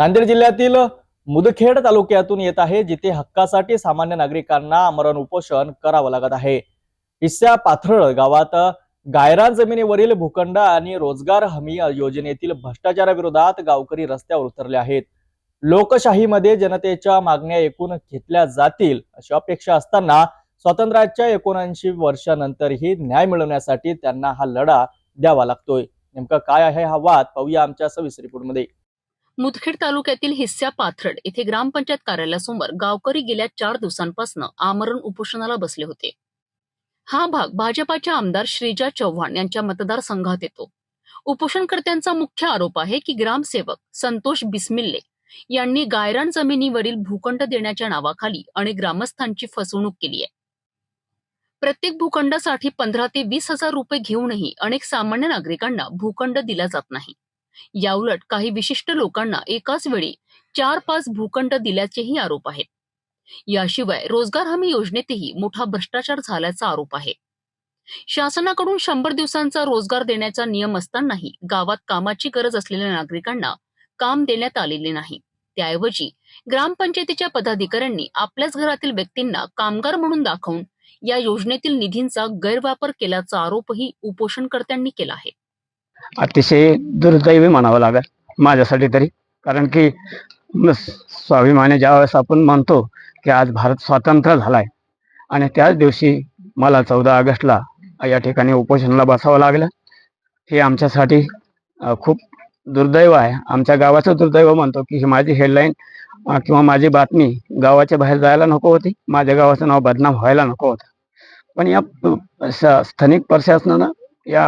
नांदेड जिल्ह्यातील मुदखेड तालुक्यातून येत आहे जिथे हक्कासाठी सामान्य नागरिकांना आमरण उपोषण करावं लागत आहे. इस्या पाथरळ गावात गायरान जमिनीवरील भूखंड आणि रोजगार हमी योजनेतील भ्रष्टाचाराविरोधात गावकरी रस्त्यावर उतरले आहेत. लोकशाहीमध्ये जनतेच्या मागण्या एकूण घेतल्या जातील अशी अपेक्षा असताना स्वातंत्र्याच्या एकोणऐंशी वर्षानंतरही न्याय मिळवण्यासाठी त्यांना हा लढा द्यावा लागतोय. नेमका काय आहे हा वाद? पाहूया आमच्या सविस रिपोर्टमध्ये. मुदखेड तालुक्यातील हिस्सा पाथरड येथे ग्रामपंचायत कार्यालयासमोर गावकरी गेल्या चार दिवसांपासून आमरण उपोषणाला बसले होते. हा भाग भाजपाच्या आमदार श्रीजा चव्हाण यांच्या मतदारसंघात येतो. उपोषणकर्त्यांचा मुख्य आरोप आहे की ग्रामसेवक संतोष बिस्मिल्ले यांनी गायरान जमिनीवरील भूखंड देण्याच्या नावाखाली अनेक ग्रामस्थांची फसवणूक केली आहे. प्रत्येक भूखंडासाठी पंधरा ते वीस हजार रुपये घेऊनही अनेक सामान्य नागरिकांना भूखंड दिला जात नाही. याउलट काही विशिष्ट लोकांना एकाच वेळी चार पाच भूखंड दिल्याचेही आरोप आहेत. याशिवाय रोजगार हमी योजनेतही मोठा भ्रष्टाचार झाल्याचा आरोप आहे. शासनाकडून शंभर दिवसांचा रोजगार देण्याचा नियम असतानाही गावात कामाची गरज असलेल्या नागरिकांना काम देण्यात आलेले नाही. त्याऐवजी ग्रामपंचायतीच्या पदाधिकाऱ्यांनी आपल्याच घरातील व्यक्तींना कामगार म्हणून दाखवून या योजनेतील निधींचा गैरवापर केल्याचा आरोपही उपोषणकर्त्यांनी केला आहे. अतिशय दुर्दैवी म्हणावं लागेल माझ्यासाठी तरी. कारण की स्वाभिमानी ज्यावेळेस आपण म्हणतो की आज भारत स्वातंत्र्य झालाय आणि त्याच दिवशी मला चौदा ऑगस्टला या ठिकाणी उपोषणाला बसावं लागलं. हे आमच्यासाठी खूप दुर्दैव आहे. आमच्या गावाचं दुर्दैव म्हणतो की ही माझी हेडलाईन किंवा माझी बातमी गावाच्या बाहेर जायला नको होती. माझ्या गावाचं नाव बदनाम व्हायला नको होतं. पण या स्थानिक प्रशासनानं या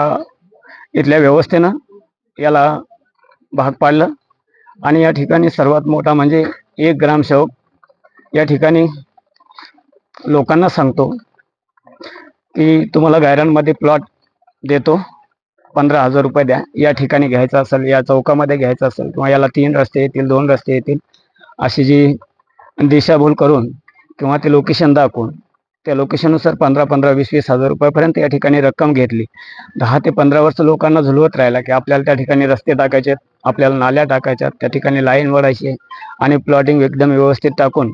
इथल्या व्यवस्थेनं याला भाग पाडलं. आणि या ठिकाणी सर्वात मोठा म्हणजे एक ग्रामसेवक या ठिकाणी लोकांना सांगतो की तुम्हाला गायरांमध्ये प्लॉट देतो. पंधरा हजार रुपये द्या. या ठिकाणी घ्यायचं असेल या चौकामध्ये घ्यायचं असेल किंवा याला तीन रस्ते येतील दोन रस्ते येतील अशी जी दिशाभूल करून किंवा ते लोकेशन दाखवून त्या लोकेशननुसार पंधरा पंधरा वीस वीस हजार रुपयापर्यंत या ठिकाणी रक्कम घेतली. दहा ते पंधरा वर्ष लोकांना झुलवत राहिला की आपल्याला त्या ठिकाणी रस्ते टाकायचे आहेत, आपल्याला नाल्या टाकायच्या त्या ठिकाणी लाईन वडायची आहे आणि प्लॉटिंग एकदम व्यवस्थित टाकून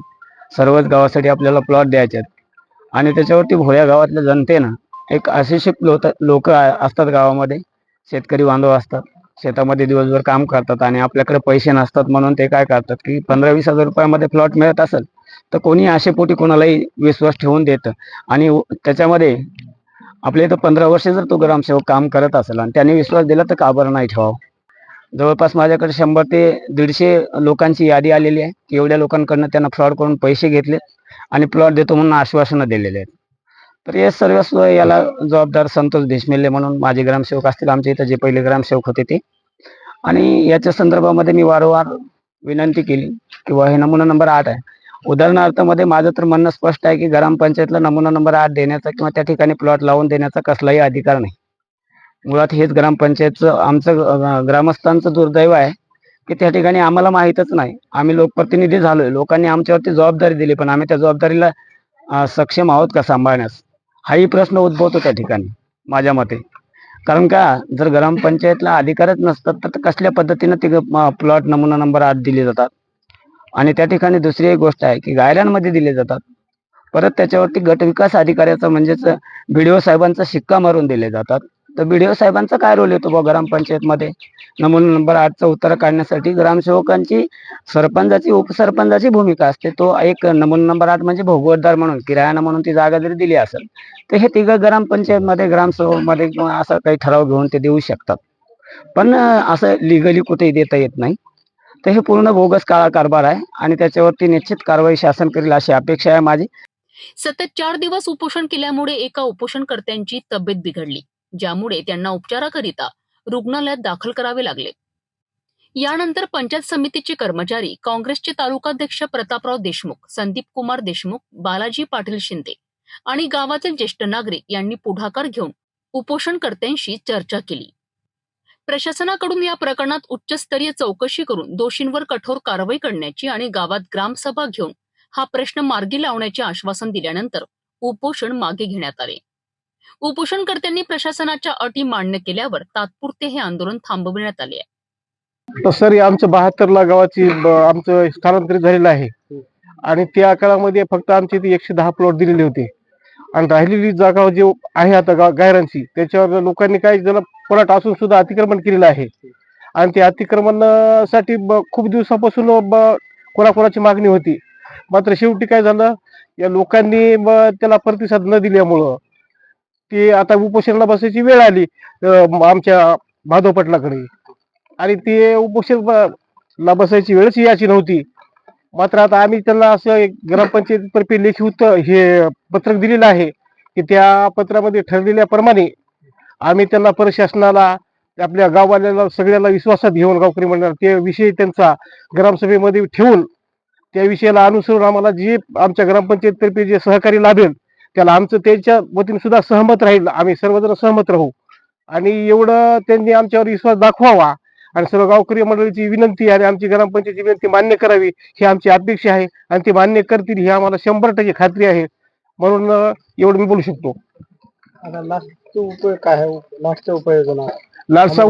सर्वच गावासाठी आपल्याला प्लॉट द्यायचे. आहेत आणि त्याच्यावरती भोळ्या गावातल्या जनतेनं एक अशिक्षित लोक लोक असतात गावामध्ये. शेतकरी बांधव असतात. शेतामध्ये दिवसभर काम करतात आणि आपल्याकडे पैसे नसतात म्हणून ते काय करतात की पंधरा वीस हजार रुपयामध्ये प्लॉट मिळत असेल तर कोणी आशेपोटी कोणालाही विश्वास ठेवून देतं. आणि त्याच्यामध्ये आपल्या इथं पंधरा वर्ष जर तो ग्रामसेवक काम करत असेल आणि त्यांनी विश्वास दिला तर का बरं नाही ठेवावं? जवळपास माझ्याकडे शंभर ते दीडशे लोकांची यादी आलेली आहे की एवढ्या लोकांकडनं त्यांना फ्रॉड करून पैसे घेतले आणि प्लॉट देतो म्हणून आश्वासनं दिलेले आहेत. तर हे सर्वस्व याला जबाबदार संतोष देशमेल्ले म्हणून माझे ग्रामसेवक असतील आमच्या इथं जे पहिले ग्रामसेवक होते ते. आणि याच्या संदर्भामध्ये मी वारंवार विनंती केली किंवा हे नमुना नंबर आठ आहे. उदाहरणार्थमध्ये माझं तर म्हणणं स्पष्ट आहे की ग्रामपंचायतला नमुना नंबर आठ देण्याचा किंवा त्या ठिकाणी प्लॉट लावून देण्याचा कसलाही अधिकार नाही. मुळात हेच ग्रामपंचायतचं आमचं ग्रामस्थांचं दुर्दैव आहे की त्या ठिकाणी आम्हाला माहीतच नाही. आम्ही लोकप्रतिनिधी झालोय. लोकांनी आमच्यावरती जबाबदारी दिली पण आम्ही त्या जबाबदारीला सक्षम आहोत का सांभाळण्यास? हाही प्रश्न उद्भवतो त्या ठिकाणी माझ्या मते. कारण का जर ग्रामपंचायतला अधिकारच नसतात तर कसल्या पद्धतीनं ते प्लॉट नमुना नंबर आठ दिले जातात? आणि त्या ठिकाणी दुसरी एक गोष्ट आहे की गायरांमध्ये दिले जातात. परत त्याच्यावरती गट विकास अधिकाऱ्याचा म्हणजेच बीडीओ साहेबांचा शिक्का मारून दिले जातात. तर बीडीओ साहेबांचा काय रोल येतो बा ग्रामपंचायतमध्ये? नमुना नंबर आठचा उत्तर काढण्यासाठी ग्रामसेवकांची सरपंचाची उपसरपंचाची भूमिका असते. तो एक नमुना नंबर आठ म्हणजे भोगवतदार म्हणून किरायाना म्हणून ती जागा जरी दिली असेल तर हे तिघं ग्रामपंचायतमध्ये ग्रामसेवकमध्ये किंवा असं काही ठराव घेऊन ते देऊ शकतात. पण असं लिगली कुठेही देता येत नाही. तर हे पूर्ण बोगस काळा कारभार आहे आणि त्याच्यावरती निश्चित कारवाई शासन करेल अशी अपेक्षा आहे माझी. सतत चार दिवस उपोषण केल्यामुळे एका उपोषणकर्त्यांची तब्येत बिघडली ज्यामुळे त्यांना उपचाराकरिता रुग्णालयात दाखल करावे लागले. यानंतर पंचायत समितीचे कर्मचारी काँग्रेसचे तालुकाध्यक्ष प्रतापराव देशमुख संदीप कुमार देशमुख बालाजी पाटील शिंदे आणि गावातील ज्येष्ठ नागरिक यांनी पुढाकार घेऊन उपोषणकर्त्यांशी चर्चा केली. प्रशासनाकडून या प्रकरणात उच्चस्तरीय चौकशी करून दोषींवर कठोर कारवाई करण्याची आणि गावात ग्रामसभा घेऊन हा प्रश्न मार्गी लावण्याचे आश्वासन दिल्यानंतर उपोषण मागे घेण्यात आले. उपोषणकर्त्यांनी प्रशासनाच्या अटी मान्य केल्यावर तात्पुरते हे आंदोलन थांबविण्यात आले आहे. सर हे आमचं बहात्तरला गावाची ब- आमचं स्थलांतरित झालेलं आहे. आणि त्या काळामध्ये फक्त आमची ती एकशे दहा प्लॉट दिलेले होते. आणि राहिलेली जागा जे आहे आता गा- गायरांची त्याच्यावर लोकांनी काही जण प्लॉट असून सुद्धा अतिक्रमण केलेलं आहे. आणि ते अतिक्रमणासाठी ब- खूप दिवसापासून ब- कोणाकोणाची मागणी होती. मात्र शेवटी काय झालं? या लोकांनी त्याला प्रतिसाद न दिल्यामुळं ती आता उपोषणाला बसायची वेळ आली आमच्या माधव पाटलाकडे. आणि ते उपोषण ला बसायची वेळच याची नव्हती. मात्र आता आम्ही त्यांना असं एक ग्रामपंचायतीतर्फे लेखी उत्तर हे पत्रक दिलेलं आहे की त्या पत्रामध्ये ठरलेल्याप्रमाणे आम्ही त्यांना प्रशासनाला आपल्या गाववाल्याला सगळ्याला विश्वासात घेऊन गावकरी मंडळ ते विषय त्यांचा ग्रामसभेमध्ये ठेवून त्या विषयाला अनुसरून आम्हाला जे आमच्या ग्रामपंचायतीतर्फे जे सहकारी लाभेल त्याला आमचं त्यांच्या वतीने सुद्धा सहमत राहील. आम्ही सर्वजण सहमत राहू. आणि एवढं त्यांनी आमच्यावर विश्वास दाखवावा. आणि सर्व गावकरी मंडळीची विनंती आणि आमची ग्रामपंचायतीची विनंती मान्य करावी ही आमची अपेक्षा आहे. आणि ते मान्य करतील ही आम्हाला शंभर टक्के खात्री आहे. म्हणून एवढं मी बोलू शकतो. काय लास्टचा लाडसा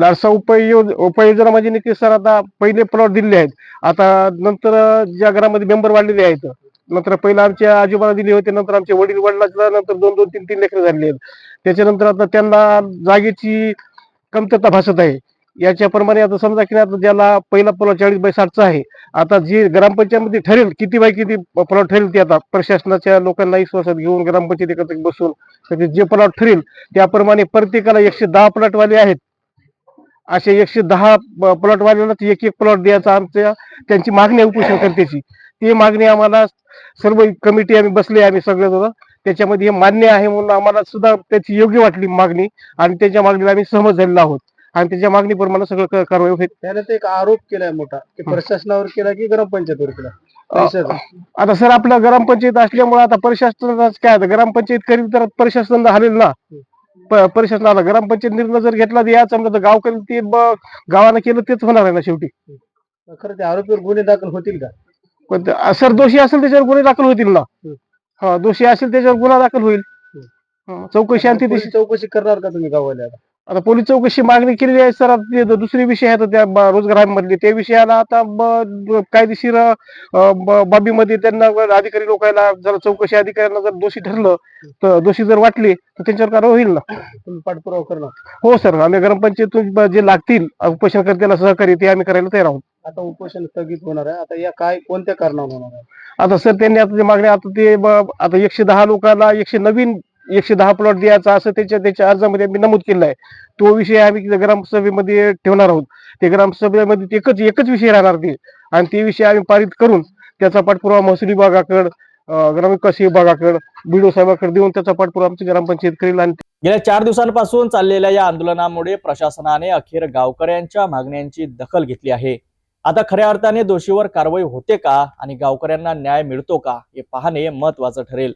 लाडसा उपयोग उपाययोजना म्हणजे नितीश सर आता पहिले प्लॉट दिलेले आहेत. आता नंतर ज्या घरामध्ये मेंबर वाढलेले आहेत नंतर पहिला आमच्या आजोबाला दिले होते नंतर आमच्या वडील वडिलांना नंतर दोन दोन तीन तीन लेकरं झालेली आहेत. त्याच्यानंतर आता त्यांना जागेची कमतरता भासत आहे. याच्याप्रमाणे आता समजा की आता ज्याला पहिला प्लॉट चाळीस बाय साठचा आहे आता जे ग्रामपंचायतमध्ये ठरेल किती बाय किती प्लॉट ठरेल ते आता प्रशासनाच्या लोकांना विश्वासात घेऊन ग्रामपंचायत एकत्र बसून सगळे जे प्लॉट ठरेल त्याप्रमाणे प्रत्येकाला एकशे दहा प्लॉट वाले आहेत. असे एकशे दहा प्लॉटवाल्यांना एक एक प्लॉट द्यायचा आमच्या त्यांची मागणी आहे उपोषणकर्त्याची. ती मागणी आम्हाला सर्व कमिटी आम्ही बसले आम्ही सगळे त्याच्यामध्ये हे मान्य आहे म्हणून आम्हाला सुद्धा त्याची योग्य वाटली मागणी आणि त्याच्या मागणीला आम्ही सहमत झालेलो आहोत. आणि त्याच्या मागणीप्रमाणे सगळं क- कारवाई होईल. त्याने ते एक आरोप केलाय मोठा की प्रशासनावर केला की ग्रामपंचायतीवर केला. आता सर आपल्या ग्रामपंचायत असल्यामुळे आता प्रशासनाच काय आता ग्रामपंचायत करील तर प्रशासन हलेल ना. प- प्रशासनाला ग्रामपंचायत निर्णय जर घेतला तर या समजा तर गावकरी ते ब- गावानं केलं तेच होणार आहे ना शेवटी. खरं त्या आरोपीवर गुन्हे दाखल होतील का? पण ते- सर दोषी असेल त्याच्यावर गुन्हे दाखल होतील ना. हा. दोषी असेल त्याच्यावर गुन्हा दाखल होईल. हा, चौकशी आणि ती पोलीस चौकशी करणार का तुम्ही गावाला आता? आता पोलीस चौकशी मागणी केलेली आहे सर. दुसरे विषय आहेत त्या रोजगारांमधले त्या विषयाला आता कायदेशीर बाबीमध्ये त्यांना अधिकारी लोकांना जर चौकशी अधिकाऱ्यांना जर दोषी ठरलं तर दोषी जर वाटले तर त्यांच्यावर कारवाई होईल ना? तुम्ही पाठपुरावा करणार. हो सर. आम्ही ग्रामपंचायतून ब- जे लागतील उपोषणकर्त्याला सहकार्य ते आम्ही करायला तयार आहोत. आता उपोषण स्थगित होणार आहे. आता या काय कोणत्या कारणावर होणार आहे? आता सर त्यांनी आता जे मागणी आता ते आता एकशे दहा लोकांना एकशे नवीन एकशे दहा प्लॉट द्यायचा असं त्याच्या त्याच्या अर्जामध्ये आम्ही नमूद केलेला आहे. तो विषय आम्ही ग्रामसभेमध्ये ठेवणार आहोत. ते ग्रामसभेमध्ये ते एकच एकच विषय राहणार ते. आणि ते विषय आम्ही पारित करून त्याचा पाठपुरावा महसूल विभागाकडं ग्रामविकास विभागाकडे बीडो साहेबाकडे देऊन त्याचा पाठपुरावा आमची ग्रामपंचायत करेल आणि गेल्या चार दिवसांपासून चाललेल्या या आंदोलनामुळे प्रशासनाने अखेर गावकऱ्यांच्या मागण्यांची दखल घेतली आहे. आता खऱ्या अर्थाने दोषीवर कारवाई होते का आणि गावकऱ्यांना न्याय मिळतो का हे पाहणे महत्वाचं ठरेल.